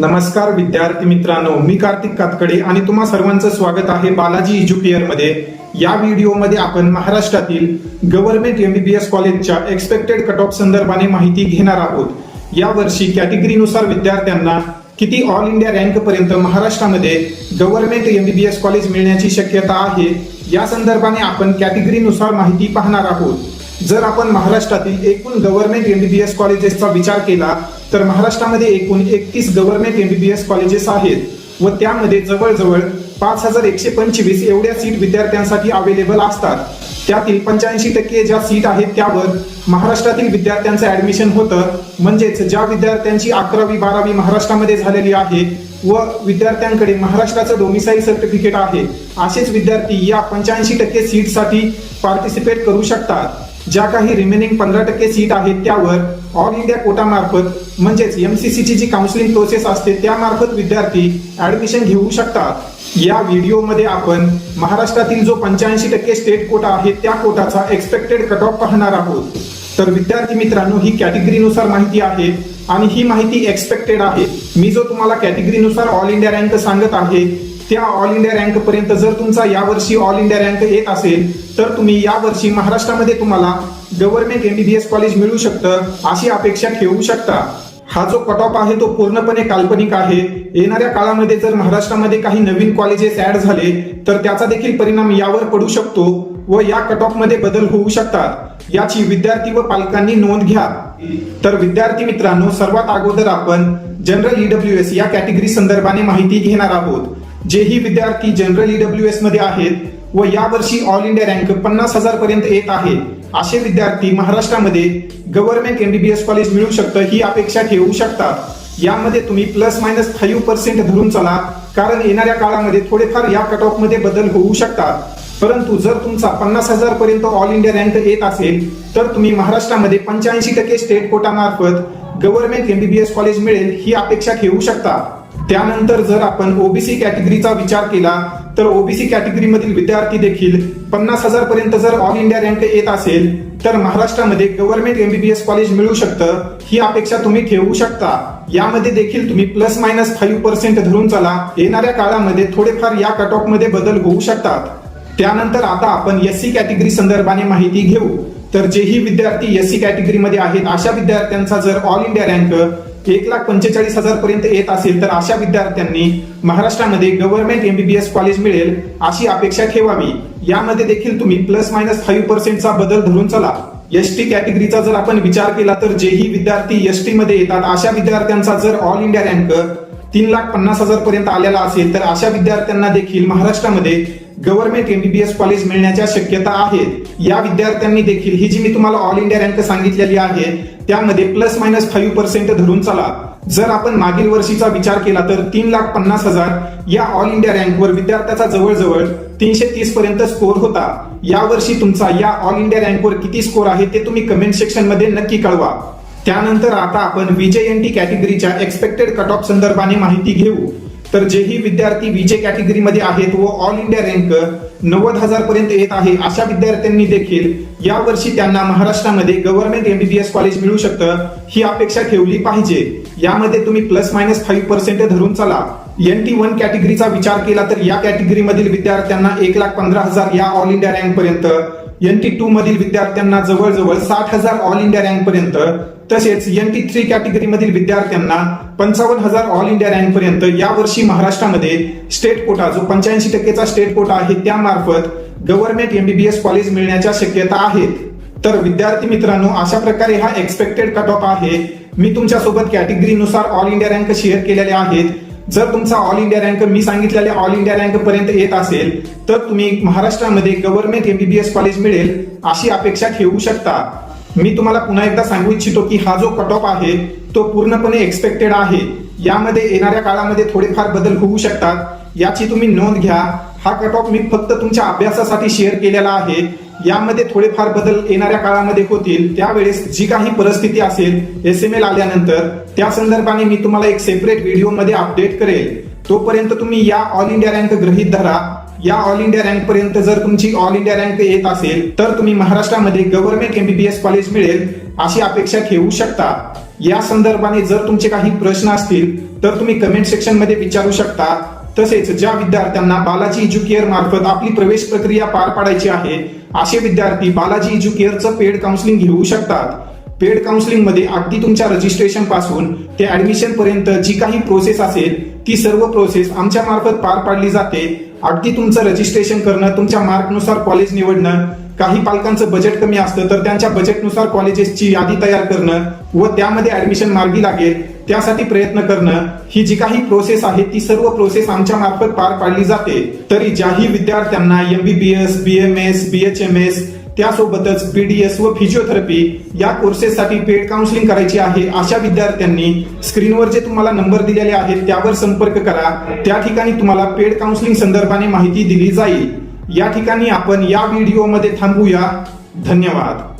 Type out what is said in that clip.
नमस्कार विद्यार्थी मित्रांनो मी कार्तिक कातकडे आणि तुम्हा सर्वांचं स्वागत आहे बालाजी एज्युकेअरमध्ये. या व्हिडिओमध्ये आपण महाराष्ट्रातील गव्हर्नमेंट एमबीबीएस कॉलेजच्या एक्सपेक्टेड कट ऑफ संदर्भाने माहिती घेणार आहोत. या वर्षी कॅटेगरीनुसार विद्यार्थ्यांना किती ऑल इंडिया रँक पर्यंत महाराष्ट्रामध्ये गव्हर्नमेंट एमबीबीएस कॉलेज मिळण्याची शक्यता आहे या संदर्भाने आपण कॅटेगरीनुसार माहिती पाहणार आहोत. जर आपण महाराष्ट्रातील एकूण गव्हर्नमेंट एमबीबीएस कॉलेजेसचा विचार केला तर महाराष्ट्रामध्ये एकूण एकतीस गव्हर्नमेंट एमबीबीएस कॉलेजेस आहेत व त्यामध्ये जवळजवळ पाच हजार एकशे पंचवीस एवढ्या सीट विद्यार्थ्यांसाठी अवेलेबल असतात. त्यातील पंच्याऐंशी टक्के ज्या सीट आहेत त्यावर महाराष्ट्रातील विद्यार्थ्यांचं ऍडमिशन होतं. म्हणजेच ज्या विद्यार्थ्यांची अकरावी बारावी महाराष्ट्रामध्ये झालेली आहे व विद्यार्थ्यांकडे महाराष्ट्राचं डोमिसाईल सर्टिफिकेट आहे असेच विद्यार्थी या पंच्याऐंशी टक्के सीटसाठी पार्टिसिपेट करू शकतात. ज्या काही रिमेनिंग पंधरा टक्के सीट आहेत त्यावर ऑल इंडिया कोटा मार्फत म्हणजेच एमसीसीची जी काउन्सिलिंग प्रोसेस असते त्यामार्फत विद्यार्थी ऍडमिशन घेऊ शकतात. या व्हिडिओमध्ये आपण महाराष्ट्रातील जो पंच्याऐंशी टक्के स्टेट कोटा आहे त्या कोटाचा एक्सपेक्टेड कट ऑफ पाहणार आहोत. तर विद्यार्थी मित्रांनो ही कॅटेगरीनुसार माहिती आहे आणि ही माहिती एक्सपेक्टेड आहे. मी जो तुम्हाला कॅटेगरीनुसार ऑल इंडिया रँक सांगत आहे त्या ऑल इंडिया रँक पर्यंत जर तुमचा यावर्षी ऑल इंडिया रँक येत असेल तर तुम्ही यावर्षी महाराष्ट्रामध्ये तुम्हाला गव्हर्नमेंट एमबीबीएस कॉलेज मिळू शकतं अशी अपेक्षा ठेवू शकता. हा जो कट ऑफ आहे तो पूर्णपणे काल्पनिक आहे. येणाऱ्या काळामध्ये जर महाराष्ट्रामध्ये काही नवीन कॉलेजेस ऍड झाले तर त्याचा देखील परिणाम यावर पडू शकतो व या कट ऑफमध्ये बदल होऊ शकतात. याची विद्यार्थी व पालकांनी नोंद घ्या. तर विद्यार्थी मित्रांनो सर्वात अगोदर आपण जनरल ईडब्ल्यू एस या कॅटेगरी संदर्भाने माहिती घेणार आहोत. जेही विद्यार्थी जनरल ईडब्ल्यू एसमध्ये आहेत व यावर्षी ऑल इंडिया रँक पन्नास हजार पर्यंत येत आहे असे विद्यार्थी महाराष्ट्रामध्ये गव्हर्नमेंट एमबीबीएस कॉलेज मिळू शकतं ही अपेक्षा ठेवू शकतात. यामध्ये तुम्ही प्लस मायनस फाईव्ह पर्सेंट धरून चला कारण येणाऱ्या काळामध्ये थोडेफार या कट ऑफमध्ये बदल होऊ शकतात. परंतु जर तुमचा पन्नास हजार पर्यंत ऑल इंडिया रँक येत असेल तर तुम्ही महाराष्ट्रामध्ये पंच्याऐंशी टक्के स्टेट कोटामार्फत गव्हर्नमेंट एमबीबीएस कॉलेज मिळेल ही अपेक्षा ठेवू शकता. त्यानंतर जर आपण ओबीसी कॅटेगरीचा विचार केला तर ओबीसी कॅटेगरीमधील विद्यार्थी देखील पन्नास हजार पर्यंत जर ऑल इंडिया रँक येत असेल तर महाराष्ट्रामध्ये गव्हर्नमेंट एमबीबीएस कॉलेज मिळू शकतं. ही अपेक्षा तुम्ही ठेवू शकता. यामध्ये देखील तुम्ही प्लस मायनस फाईव्ह पर्सेंट धरून चला. येणाऱ्या काळामध्ये थोडेफार या कट ऑफमध्ये बदल होऊ शकतात. त्यानंतर आता आपण एस सी कॅटेगरी संदर्भाने माहिती घेऊ. तर जेही विद्यार्थी एस सी कॅटेगरीमध्ये आहेत अशा विद्यार्थ्यांचा जर ऑल इंडिया रँक एक लाख पंचेचाळीस हजार पर्यंत येत असेल तर अशा विद्यार्थ्यांनी महाराष्ट्रामध्ये गव्हर्नमेंट एमबीबीएस कॉलेज मिळेल अशी अपेक्षा ठेवावी. यामध्ये देखील तुम्ही प्लस मायनस फाईव्ह पर्सेंटचा बदल धरून चला. एस टी कॅटेगरीचा जर आपण विचार केला तर जेही विद्यार्थी एस टी मध्ये येतात अशा विद्यार्थ्यांचा जर ऑल इंडिया रँक तीन लाख पन्नास हजार पर्यंत आलेला असेल तर अशा विद्यार्थ्यांना देखील महाराष्ट्रामध्ये गव्हर्नमेंट एमबीबीएस कॉलेज मिळण्याच्या शक्यता आहेत. या विद्यार्थ्यांनी देखील ही जी मी तुम्हाला ऑल इंडिया रँक सांगितलेली आहे त्यामध्ये प्लस मायनस फाईव्ह पर्सेंट धरून चला. जर आपण मागील वर्षीचा विचार केला तर तीन लाख पन्नास हजार या ऑल इंडिया रँकवर विद्यार्थ्याचा जवळजवळ तीनशे तीस पर्यंत स्कोर होता. यावर्षी तुमचा या ऑल इंडिया रँकवर किती स्कोर आहे ते तुम्ही कमेंट सेक्शनमध्ये नक्की कळवा. त्यानंतर आता आपण विजय एन टी कॅटेगरीच्या एक्सपेक्टेड कट ऑफ संदर्भाने माहिती घेऊ. तर जेही विद्यार्थी विजे कॅटेगरीमध्ये आहेत व ऑल इंडिया रँक नव्वद हजार पर्यंत येत आहे अशा विद्यार्थ्यांनी देखील या वर्षी त्यांना महाराष्ट्रामध्ये गव्हर्नमेंट एमबीबीएस कॉलेज मिळू शकतं ही अपेक्षा ठेवली पाहिजे. यामध्ये तुम्ही प्लस मायनस फाईव्ह पर्सेंट धरून चला. एन टी वन कॅटेगरीचा विचार केला तर या कॅटेगरीमधील विद्यार्थ्यांना एक लाख पंधरा हजार या ऑल इंडिया रँक पर्यंत एन टी टू मधील विद्यार्थ्यांना जवळजवळ साठ हजार ऑल इंडिया रँक पर्यंत तसेच एन टी थ्री कॅटेगरीमधील विद्यार्थ्यांना पंचावन्न हजार ऑल इंडिया रँक पर्यंत यावर्षी महाराष्ट्रामध्ये स्टेट कोटा जो पंच्याऐंशी टक्केचा स्टेट कोटा आहे त्यामार्फत गव्हर्नमेंट एमबीबीएस कॉलेज मिळण्याच्या शक्यता आहेत. तर विद्यार्थी मित्रांनो अशा प्रकारे हा एक्सपेक्टेड कट ऑफ आहे. मी तुमच्यासोबत कॅटेगरीनुसार ऑल इंडिया रँक शेअर केलेले आहेत. जर तुमचा ऑल इंडिया रँक मी सांगितलेल्या ऑल इंडिया रँक पर्यंत येत असेल तर तुम्ही महाराष्ट्रामध्ये गव्हर्नमेंट एमबीबीएस कॉलेज मिळेल अशी अपेक्षा ठेवू शकता. मी तुम्हाला पुन्हा एकदा सांगू इच्छितो की हा जो कट ऑफ आहे तो पूर्णपणे एक्सपेक्टेड आहे. यामध्ये येणाऱ्या काळामध्ये थोडेफार बदल होऊ शकतात. याची तुम्ही नोंद घ्या. हा कट ऑफ मी फक्त तुमच्या अभ्यासासाठी शेअर केलेला आहे. यामध्ये थोडेफार बदल येणाऱ्या काळामध्ये होतील. त्यावेळेस जी काही परिस्थिती असेल एस एम एल आल्यानंतर त्या संदर्भाने मी तुम्हाला एक सेपरेट व्हिडिओमध्ये अपडेट करेल. तोपर्यंत तुम्ही या ऑल इंडिया रँक गृहीत धरा. या ऑल इंडिया रँक पर्यंत जर तुमची ऑल इंडिया रँक येत असेल तर तुम्ही महाराष्ट्रामध्ये गव्हर्नमेंट एमबीबीएस कॉलेज मिळेल अशी अपेक्षा ठेवू शकता. या संदर्भाने जर तुमचे काही प्रश्न असतील तर तुम्ही कमेंट सेक्शनमध्ये विचारू शकता. तसेच ज्या विद्यार्थ्यांना बालाजी एज्युकेअर मार्फत आपली प्रवेश प्रक्रिया पार पाडायची आहे असे विद्यार्थी बालाजी एज्युकेअरचं पेड काउन्सिलिंग घेऊ शकतात. पेड काउन्सिलिंगमध्ये अगदी तुमच्या रजिस्ट्रेशनपासून ते ऍडमिशन पर्यंत जी काही प्रोसेस असेल ती सर्व प्रोसेस आमच्या मार्फत पार पाडली जाते. अगदी तुमचं रजिस्ट्रेशन करणं तुमच्या मार्कनुसार कॉलेज निवडणं काही पालकांचं बजेट कमी असतं तर त्यांच्या बजेटनुसार कॉलेजेसची यादी तयार करणं व त्यामध्ये ऍडमिशन मार्गी लागेल त्यासाठी प्रयत्न करणं ही जी काही प्रोसेस आहे ती सर्व प्रोसेस आमच्या मार्फत पार पाडली जाते. तरी ज्याही विद्यार्थ्यांना एमबीबीएस एम एस त्यासोबतच पीडीएस व फिजिओथेरपी या कोर्सेससाठी पेड काउन्सिलिंग करायची आहे अशा विद्यार्थ्यांनी स्क्रीनवर जे तुम्हाला नंबर दिलेले आहेत त्यावर संपर्क करा. त्या ठिकाणी तुम्हाला पेड काउन्सिलिंग संदर्भाने माहिती दिली जाईल. या ठिकाणी आपण या व्हिडिओमध्ये थांबूया. धन्यवाद.